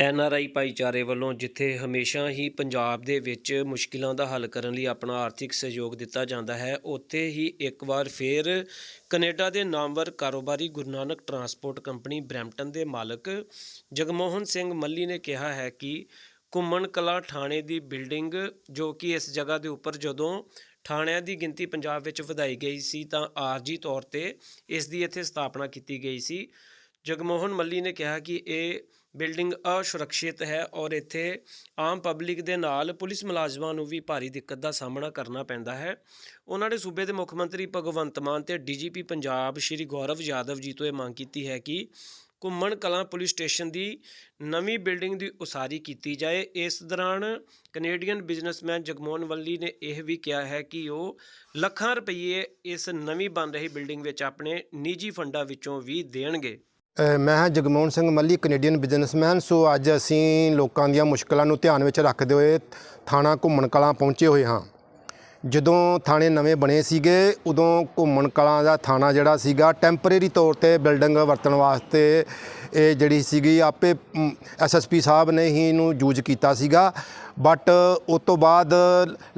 N R I ਭਾਈਚਾਰੇ ਵੱਲੋਂ ਜਿੱਥੇ ਹਮੇਸ਼ਾ ਹੀ ਪੰਜਾਬ ਦੇ ਵਿੱਚ ਮੁਸ਼ਕਿਲਾਂ ਦਾ ਹੱਲ ਕਰਨ ਲਈ ਆਪਣਾ ਆਰਥਿਕ ਸਹਿਯੋਗ ਦਿੱਤਾ ਜਾਂਦਾ ਹੈ, ਉੱਥੇ ਹੀ ਇੱਕ ਵਾਰ ਫੇਰ ਕੈਨੇਡਾ ਦੇ ਨਾਮਵਰ ਕਾਰੋਬਾਰੀ Guru Nanak transport company Brampton ਦੇ ਮਾਲਕ ਜਗਮੋਹਨ ਸਿੰਘ ਮੱਲੀ ਨੇ ਕਿਹਾ ਹੈ ਕਿ ਘੁੰਮਣ ਕਲਾ ਥਾਣੇ ਦੀ ਬਿਲਡਿੰਗ ਜੋ ਕਿ ਇਸ ਜਗ੍ਹਾ ਦੇ ਉੱਪਰ ਜਦੋਂ ਥਾਣਿਆਂ ਦੀ ਗਿਣਤੀ ਪੰਜਾਬ ਵਿੱਚ ਵਧਾਈ ਗਈ ਸੀ ਤਾਂ ਆਰਜੀ ਤੌਰ ਤੇ ਇਸ ਦੀ ਇੱਥੇ ਸਥਾਪਨਾ ਕੀਤੀ ਗਈ ਸੀ। ਜਗਮੋਹਨ ਮੱਲੀ ਨੇ ਕਿਹਾ ਕਿ ਇਹ ਬਿਲਡਿੰਗ ਅਸੁਰੱਖਿਅਤ ਹੈ ਔਰ ਇੱਥੇ ਆਮ ਪਬਲਿਕ ਦੇ ਨਾਲ ਪੁਲਿਸ ਮੁਲਾਜ਼ਮਾਂ ਨੂੰ ਵੀ ਭਾਰੀ ਦਿੱਕਤ ਦਾ ਸਾਹਮਣਾ ਕਰਨਾ ਪੈਂਦਾ ਹੈ। ਉਹਨਾਂ ਨੇ ਸੂਬੇ ਦੇ ਮੁੱਖ ਮੰਤਰੀ ਭਗਵੰਤ ਮਾਨ ਤੇ ਡੀਜੀਪੀ ਪੰਜਾਬ ਸ਼੍ਰੀ ਗੌਰਵ ਯਾਦਵ ਜੀ ਤੋਂ ਇਹ ਮੰਗ ਕੀਤੀ ਹੈ ਕਿ ਘੁੰਮਣ ਕਲਾਂ ਪੁਲਿਸ ਸਟੇਸ਼ਨ ਦੀ ਨਵੀਂ ਬਿਲਡਿੰਗ ਦੀ ਉਸਾਰੀ ਕੀਤੀ ਜਾਏ। ਇਸ ਦੌਰਾਨ ਕੈਨੇਡੀਅਨ ਬਿਜ਼ਨਸਮੈਨ ਜਗਮੋਹਨ ਵੱਲੀ ਨੇ ਇਹ ਵੀ ਕਿਹਾ ਹੈ ਕਿ ਉਹ ਲੱਖਾਂ ਰੁਪਏ ਇਸ ਨਵੀਂ ਬਣ ਰਹੀ ਬਿਲਡਿੰਗ ਵਿੱਚ ਆਪਣੇ ਨਿੱਜੀ ਫੰਡਾਂ ਵਿੱਚੋਂ ਵੀ ਦੇਣਗੇ। ਮੈਂ ਹਾਂ Jagmohan Singh Malli Canadian businessman so ਅੱਜ ਅਸੀਂ ਲੋਕਾਂ ਦੀਆਂ ਮੁਸ਼ਕਲਾਂ ਨੂੰ ਧਿਆਨ ਵਿੱਚ ਰੱਖਦੇ ਹੋਏ ਥਾਣਾ ਘੁੰਮਣ ਕਲਾਂ ਪਹੁੰਚੇ ਹੋਏ ਹਾਂ। ਜਦੋਂ ਥਾਣੇ ਨਵੇਂ ਬਣੇ ਸੀਗੇ, ਉਦੋਂ ਘੁੰਮਣ ਕਲਾਂ ਦਾ ਥਾਣਾ ਜਿਹੜਾ ਸੀਗਾ ਟੈਂਪਰੇਰੀ ਤੌਰ ਤੇ ਬਿਲਡਿੰਗ ਵਰਤਣ ਵਾਸਤੇ ਇਹ ਜਿਹੜੀ ਸੀਗੀ, ਆਪੇ ਐਸਐਸਪੀ ਸਾਹਿਬ ਨੇ ਹੀ ਇਹਨੂੰ ਯੂਜ਼ ਕੀਤਾ ਸੀਗਾ। ਬਟ ਉਸ ਤੋਂ ਬਾਅਦ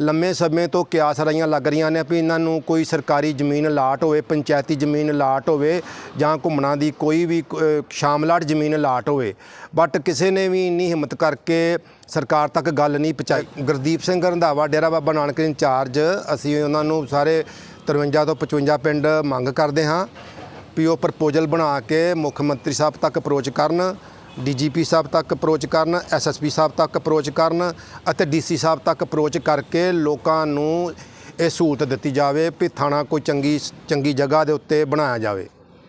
ਲੰਮੇ ਸਮੇਂ ਤੋਂ ਕਿਆਸ ਰਾਈਆਂ ਲੱਗ ਰਹੀਆਂ ਨੇ ਵੀ ਇਹਨਾਂ ਨੂੰ ਕੋਈ ਸਰਕਾਰੀ ਜ਼ਮੀਨ ਲਾਟ ਹੋਵੇ, ਪੰਚਾਇਤੀ ਜ਼ਮੀਨ ਲਾਟ ਹੋਵੇ ਜਾਂ ਘੁੰਮਣਾ ਦੀ ਕੋਈ ਵੀ ਸ਼ਾਮਲਾਟ ਜ਼ਮੀਨ ਲਾਟ ਹੋਵੇ। ਬਟ ਕਿਸੇ ਨੇ ਵੀ ਇੰਨੀ ਹਿੰਮਤ ਕਰਕੇ ਸਰਕਾਰ ਤੱਕ ਗੱਲ ਨਹੀਂ ਪਹੁੰਚਾਈ। ਗੁਰਦੀਪ ਸਿੰਘ ਰੰਧਾਵਾ, ਡੇਰਾ ਬਾਬਾ ਨਾਨਕ ਇੰਚਾਰਜ, ਅਸੀਂ ਉਹਨਾਂ ਨੂੰ ਸਾਰੇ 53 ਤੋਂ 55 ਪਿੰਡ ਮੰਗ ਕਰਦੇ ਹਾਂ ਵੀ ਉਹ ਪ੍ਰਪੋਜ਼ਲ ਬਣਾ ਕੇ ਮੁੱਖ ਮੰਤਰੀ ਸਾਹਿਬ ਤੱਕ ਅਪਰੋਚ ਕਰਨ, ਡੀਜੀਪੀ ਸਾਹਿਬ ਤੱਕ ਅਪਰੋਚ ਕਰਨ, ਐਸਐਸਪੀ ਸਾਹਿਬ ਤੱਕ ਅਪਰੋਚ ਕਰਨ ਅਤੇ ਡੀਸੀ ਸਾਹਿਬ ਤੱਕ ਅਪਰੋਚ ਕਰਕੇ ਲੋਕਾਂ ਨੂੰ ਇਹ ਸਹੂਲਤ ਦਿੱਤੀ ਜਾਵੇ ਵੀ ਥਾਣਾ ਕੋਈ ਚੰਗੀ ਚੰਗੀ ਜਗ੍ਹਾ ਦੇ ਉੱਤੇ ਬਣਾਇਆ ਜਾਵੇ।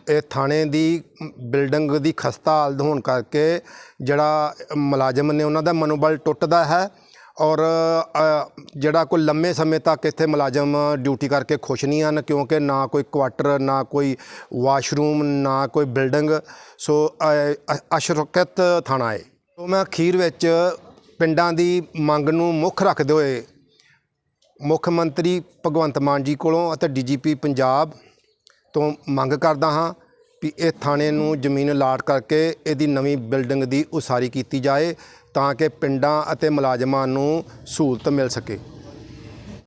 ਇਹ ਥਾਣੇ ਦੀ ਬਿਲਡਿੰਗ ਦੀ ਖਸਤਾ ਹਾਲਤ ਹੋਣ ਕਰਕੇ ਜਿਹੜਾ ਮੁਲਾਜ਼ਮ ਨੇ ਉਹਨਾਂ ਦਾ ਮਨੋਬਲ ਟੁੱਟਦਾ ਹੈ ਔਰ ਜਿਹੜਾ ਕੋਈ ਲੰਮੇ ਸਮੇਂ ਤੱਕ ਇੱਥੇ ਮੁਲਾਜ਼ਮ ਡਿਊਟੀ ਕਰਕੇ ਖੁਸ਼ ਨਹੀਂ ਹਨ ਕਿਉਂਕਿ ਨਾ ਕੋਈ ਕੁਆਟਰ ਨਾ ਕੋਈ ਵਾਸ਼ਰੂਮ ਨਾ ਕੋਈ ਬਿਲਡਿੰਗ। ਸੋ ਅ, ਅਸੁਰੱਖਿਅਤ ਥਾਣਾ ਹੈ ਸੋ ਮੈਂ ਅਖੀਰ ਵਿੱਚ ਪਿੰਡਾਂ ਦੀ ਮੰਗ ਨੂੰ ਮੁੱਖ ਰੱਖਦੇ ਹੋਏ ਮੁੱਖ ਮੰਤਰੀ ਭਗਵੰਤ ਮਾਨ ਜੀ ਕੋਲੋਂ ਅਤੇ ਡੀਜੀਪੀ ਪੰਜਾਬ ਤੋਂ ਮੰਗ ਕਰਦਾ ਹਾਂ ਵੀ ਇਹ ਥਾਣੇ ਨੂੰ ਜ਼ਮੀਨ ਲਾਟ ਕਰਕੇ ਇਹਦੀ ਨਵੀਂ ਬਿਲਡਿੰਗ ਦੀ ਉਸਾਰੀ ਕੀਤੀ ਜਾਏ ਤਾਂ ਕਿ ਪਿੰਡਾਂ ਅਤੇ ਮੁਲਾਜ਼ਮਾਂ ਨੂੰ ਸਹੂਲਤ ਮਿਲ ਸਕੇ।